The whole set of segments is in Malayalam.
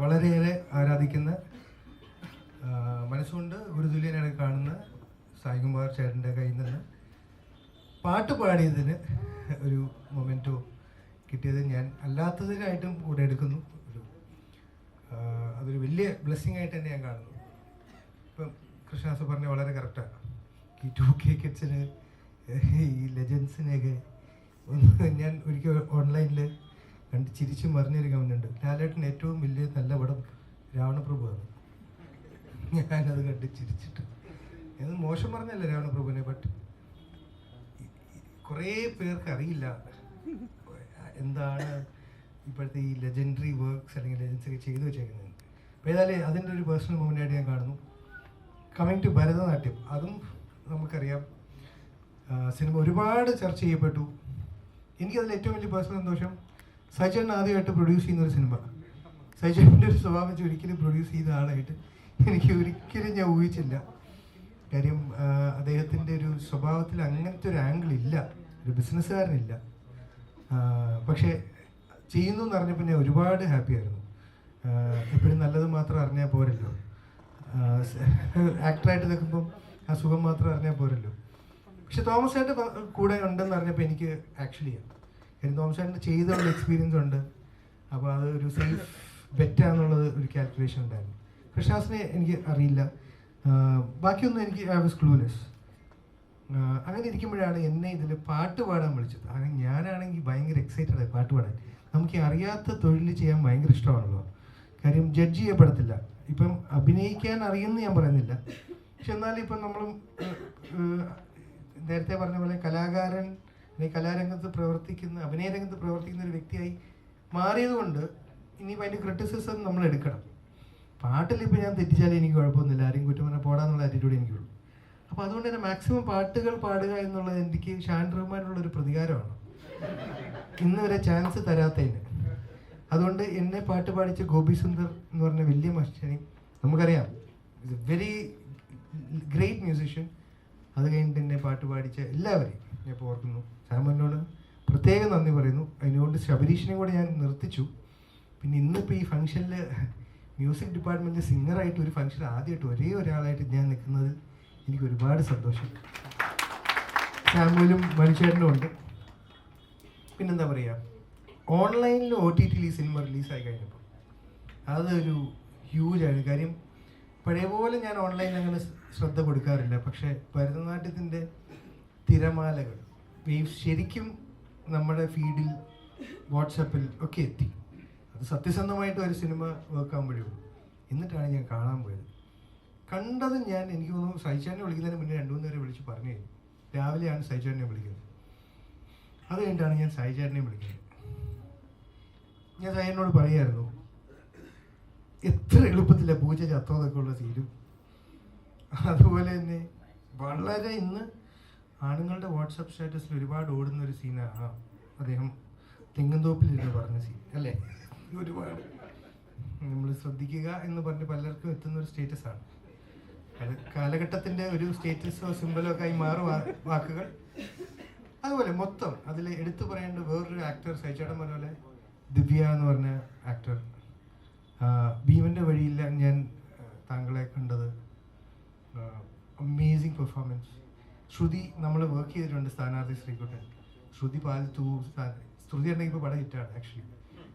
വളരെയേറെ ആരാധിക്കുന്ന മനസ്സുകൊണ്ട് ഗുരുതുല്യനായിട്ട് കാണുന്ന സായികുമാർ ചേട്ടന്റെ കയ്യിൽ നിന്ന് പാട്ട് പാടിയതിന് ഒരു മൊമെന്റോ കിട്ടിയത് ഞാൻ അല്ലാത്തതിനായിട്ടും കൂടെ എടുക്കുന്നു. ഒരു അതൊരു വലിയ ബ്ലെസ്സിങ് ആയിട്ട് തന്നെ ഞാൻ കാണുന്നു. ഇപ്പം കൃഷ്ണദാസ് പറഞ്ഞ വളരെ കറക്റ്റാണ് ഈ ടു കെ കിഡ്സിന് ഈ ലെജൻസിനെയൊക്കെ ഒന്ന് ഞാൻ ഒരിക്കൽ ഓൺലൈനിൽ കണ്ട് ചിരിച്ചു മറിഞ്ഞൊരു കമന്റ് ലാലേട്ടൻ ഏറ്റവും വലിയ നല്ല പടം രാവണപ്രഭുവാണ്. ഞാനത് കണ്ട് ചിരിച്ചിട്ട്. അത് മോശം പറഞ്ഞല്ല രാവണപ്രഭുവിനെ ബട്ട് കുറേ പേർക്ക് അറിയില്ല. എന്താണ് ഇപ്പോഴത്തെ ഈ ലെജൻഡറി വർക്ക്സ് അല്ലെങ്കിൽ ലെജൻസ് ഒക്കെ ചെയ്തു വെച്ചേക്കുന്നത്. അപ്പോൾ ഏതായാലും അതിന്റെ ഒരു പേഴ്സണൽ മൂവ്മെന്റായിട്ട് ഞാൻ കാണുന്നു. Coming to Bharatanatyam. അതും നമുക്കറിയാം. സിനിമ ഒരുപാട് ചർച്ച ചെയ്യപ്പെട്ടു. എനിക്കതിൽ ഏറ്റവും വലിയ പേഴ്സണൽ സന്തോഷം സജൻ ആദ്യമായിട്ട് പ്രൊഡ്യൂസ് ചെയ്യുന്ന ഒരു സിനിമ സജന്റെ ഒരു സ്വഭാവം വെച്ച് ഒരിക്കലും പ്രൊഡ്യൂസ് ചെയ്ത ആളായിട്ട് എനിക്ക് ഒരിക്കലും ഞാൻ ഊഹിച്ചില്ല. കാര്യം അദ്ദേഹത്തിന്റെ ഒരു സ്വഭാവത്തിൽ അങ്ങനത്തെ ഒരു ആംഗിൾ ഇല്ല. ഒരു ബിസിനസ്സുകാരനില്ല പക്ഷേ ചെയ്യുന്നു എന്ന് അറിഞ്ഞപ്പോൾ ഞാൻ ഒരുപാട് ഹാപ്പി ആയിരുന്നു. എപ്പോഴും നല്ലത് മാത്രം അറിഞ്ഞാൽ പോരല്ലോ. ആക്ടറായിട്ട് നിൽക്കുമ്പം ആ സുഖം മാത്രം അറിഞ്ഞാൽ പോരല്ലോ. പക്ഷെ തോമസ് ആയിട്ട് കൂടെ ഉണ്ടെന്ന് അറിഞ്ഞപ്പോൾ എനിക്ക് ആക്ച്വലി കാര്യം തോമസ് ചെയ്തുള്ള എക്സ്പീരിയൻസ് ഉണ്ട്. അപ്പോൾ അത് ഒരു സേഫ് ബെറ്റാന്നുള്ളത് ഒരു കാൽക്കുലേഷൻ ഉണ്ടായിരുന്നു. കൃഷ്ണാസിനെ എനിക്ക് അറിയില്ല. ബാക്കിയൊന്നും എനിക്ക് ഐ വാസ് ക്ലൂലെസ് അങ്ങനെ ഇരിക്കുമ്പോഴാണ് എന്നെ ഇതിൽ പാട്ട് പാടാൻ വിളിച്ചത്. അങ്ങനെ ഞാനാണെങ്കിൽ ഭയങ്കര എക്സൈറ്റഡ് ആയി പാട്ട് പാടാൻ. നമുക്ക് അറിയാത്ത തൊഴിൽ ചെയ്യാൻ ഭയങ്കര ഇഷ്ടമാണല്ലോ. കാര്യം ജഡ്ജ് ചെയ്യപ്പെടത്തില്ല. ഇപ്പം അഭിനയിക്കാൻ അറിയുന്ന ഞാൻ പറയുന്നില്ല. പക്ഷെ എന്നാലും ഇപ്പം നമ്മളും നേരത്തെ പറഞ്ഞ പോലെ കലാകാരൻ അല്ലെങ്കിൽ കലാരംഗത്ത് പ്രവർത്തിക്കുന്ന അഭിനയ രംഗത്ത് പ്രവർത്തിക്കുന്ന ഒരു വ്യക്തിയായി മാറിയതുകൊണ്ട് ഇനി അതിന്റെ ക്രിറ്റിസിസം നമ്മൾ എടുക്കണം. പാട്ടിൽ ഇപ്പോൾ ഞാൻ തെറ്റിച്ചാലും എനിക്ക് കുഴപ്പമൊന്നുമില്ല. ആരെയും കുറ്റം പറഞ്ഞാൽ പോടാന്നുള്ള ആറ്റിറ്റ്യൂഡ് എനിക്കുള്ളൂ. അപ്പോൾ അതുകൊണ്ട് തന്നെ മാക്സിമം പാട്ടുകൾ പാടുക എന്നുള്ളത് എനിക്ക് ഷാൻ റഹ്മാനുള്ള ഒരു പ്രതികാരമാണ്. ഇന്ന് വരെ ചാൻസ് തരാത്തതിന്. അതുകൊണ്ട് എന്നെ പാട്ട് പാടിച്ച ഗോപി സുന്ദർ എന്ന് പറഞ്ഞ വലിയ മനുഷ്യനെ നമുക്കറിയാം. വെരി ഗ്രേറ്റ് മ്യൂസിഷ്യൻ അത് കഴിഞ്ഞിട്ട് എന്നെ പാട്ട് പാടിച്ച എല്ലാവരെയും ഞാൻ ഇപ്പോൾ ഓർക്കുന്നു. സാമനോട് പ്രത്യേകം നന്ദി പറയുന്നു. അതിനോട് ശബരീഷിനെ കൂടെ ഞാൻ നിർത്തിച്ചു. പിന്നെ ഇന്നിപ്പോൾ ഈ ഫംഗ്ഷനിൽ മ്യൂസിക് ഡിപ്പാർട്ട്മെന്റ് സിംഗറായിട്ട് ഒരു ഫംഗ്ഷൻ ആദ്യമായിട്ട് ഒരേ ഒരാളായിട്ട് ഞാൻ നിൽക്കുന്നതിൽ എനിക്ക് ഒരുപാട് സന്തോഷം. സാമുവലും മനുഷ്യനും ഉണ്ട്. പിന്നെന്താ പറയുക? ഓൺലൈനിൽ ഒ ടി ടിയിൽ ഈ സിനിമ റിലീസായി കഴിഞ്ഞപ്പോൾ. അതൊരു ഹ്യൂജ് ആണ്. കാര്യം പഴയ പോലെ ഞാൻ ഓൺലൈനിൽ അങ്ങനെ ശ്രദ്ധ കൊടുക്കാറില്ല. പക്ഷേ ഭരതനാട്യത്തിന്റെ തിരമാലകൾ ഈ ശരിക്കും നമ്മുടെ ഫീഡിൽ വാട്സപ്പിൽ ഒക്കെ എത്തി. അത് സത്യസന്ധമായിട്ട് ഒരു സിനിമ വെക്കാൻ വഴിയുള്ളൂ എന്നിട്ടാണ് ഞാൻ കാണാൻ പോയത്. കണ്ടത് ഞാൻ എനിക്ക് തോന്നുന്നു സൈചാനെ വിളിക്കുന്നതിന് മുന്നേ രണ്ടു മൂന്ന് പേരെ വിളിച്ച് പറഞ്ഞു. കഴിഞ്ഞു രാവിലെയാണ് സൈചാനെ വിളിക്കുന്നത്. അത് കഴിഞ്ഞിട്ടാണ് ഞാൻ സായിചാരനെ വിളിക്കുന്നത്. ഞാൻ സായിനോട് പറയായിരുന്നു എത്ര എളുപ്പത്തിലെ പൂജ ചത്തോതൊക്കെ ഉള്ള തീരും അതുപോലെ തന്നെ വളരെ ഇന്ന് ആണുങ്ങളുടെ വാട്സപ്പ് സ്റ്റാറ്റസിൽ ഒരുപാട് ഓടുന്ന ഒരു സീനാണ് അദ്ദേഹം തെങ്ങന്തോപ്പിൽ ഇരുന്ന് പറഞ്ഞ സീൻ അല്ലേ? ഒരുപാട്. നമ്മൾ ശ്രദ്ധിക്കുക എന്ന് പറഞ്ഞ് പലർക്കും എത്തുന്ന ഒരു സ്റ്റേറ്റസാണ് അത് കാലഘട്ടത്തിന്റെ ഒരു സ്റ്റേറ്റസോ സിമ്പലോ ഒക്കെ ആയി മാറും വാക്കുകൾ. അതുപോലെ മൊത്തം അതിൽ എടുത്തു പറയേണ്ട വേറൊരു ആക്ടർ സൈച്ചേട്ടൻ പറഞ്ഞ പോലെ ദിവ്യ എന്ന് പറഞ്ഞ ആക്ടർ ശ്രുതി നമ്മൾ വർക്ക് ചെയ്തിട്ടുണ്ട് സ്ഥാനാർത്ഥി ശ്രീകുട്ടൻ. ശ്രുതി പാലത്തു ശ്രുതി ഉണ്ടെങ്കിൽ ഇപ്പോൾ പടം ഹിറ്റാണ് ആക്ച്വലി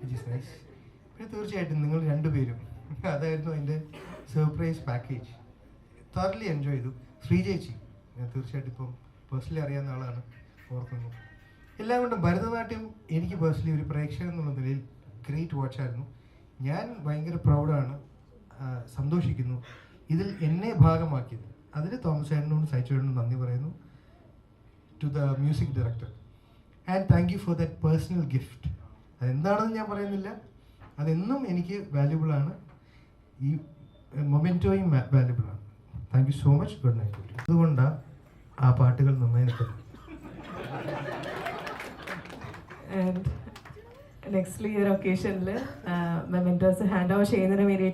ഇറ്റ് ഈസ് നൈസ് പിന്നെ തീർച്ചയായിട്ടും നിങ്ങൾ രണ്ടുപേരും അതായിരുന്നു അതിന്റെ സർപ്രൈസ് പാക്കേജ് തറലി എൻജോയ് ചെയ്തു. ശ്രീജേച്ചി ഞാൻ തീർച്ചയായിട്ടും ഇപ്പം പേഴ്സണലി അറിയാവുന്ന ആളാണ് ഓർക്കുന്നു. എല്ലാം കൊണ്ടും ഭരതനാട്യം എനിക്ക് പേഴ്സണലി ഒരു പ്രേക്ഷകൻ എന്നുള്ള നിലയിൽ ഗ്രേറ്റ് വാച്ചായിരുന്നു ഞാൻ ഭയങ്കര പ്രൗഡാണ് സന്തോഷിക്കുന്നു. ഇതിൽ എന്നെ ഭാഗമാക്കിയത്. അതിന് തോമസ് ചേട്ടനോടും സൈച്ചേട്ടനോടും നന്ദി പറയുന്നു. To the music director and thank you for that personal gift അതെന്താണെന്ന് ഞാൻ പറയുന്നില്ല. അതെന്നും എനിക്ക് വാല്യുബിളാണ് ഈ മൊമെന്റോയും വാല്യുബിളാണ് thank you so much good night അതുകൊണ്ടാണ് ആ പാട്ടുകൾ നന്നായി നിൽക്കുന്നത്. നെക്സ്റ്റ് ഈ ഒരു ഒക്കേഷനിൽ മെമെന്റോസ് ഹാൻഡ് ഓവർ ചെയ്യുന്നതിന് വേണ്ടിയിട്ട്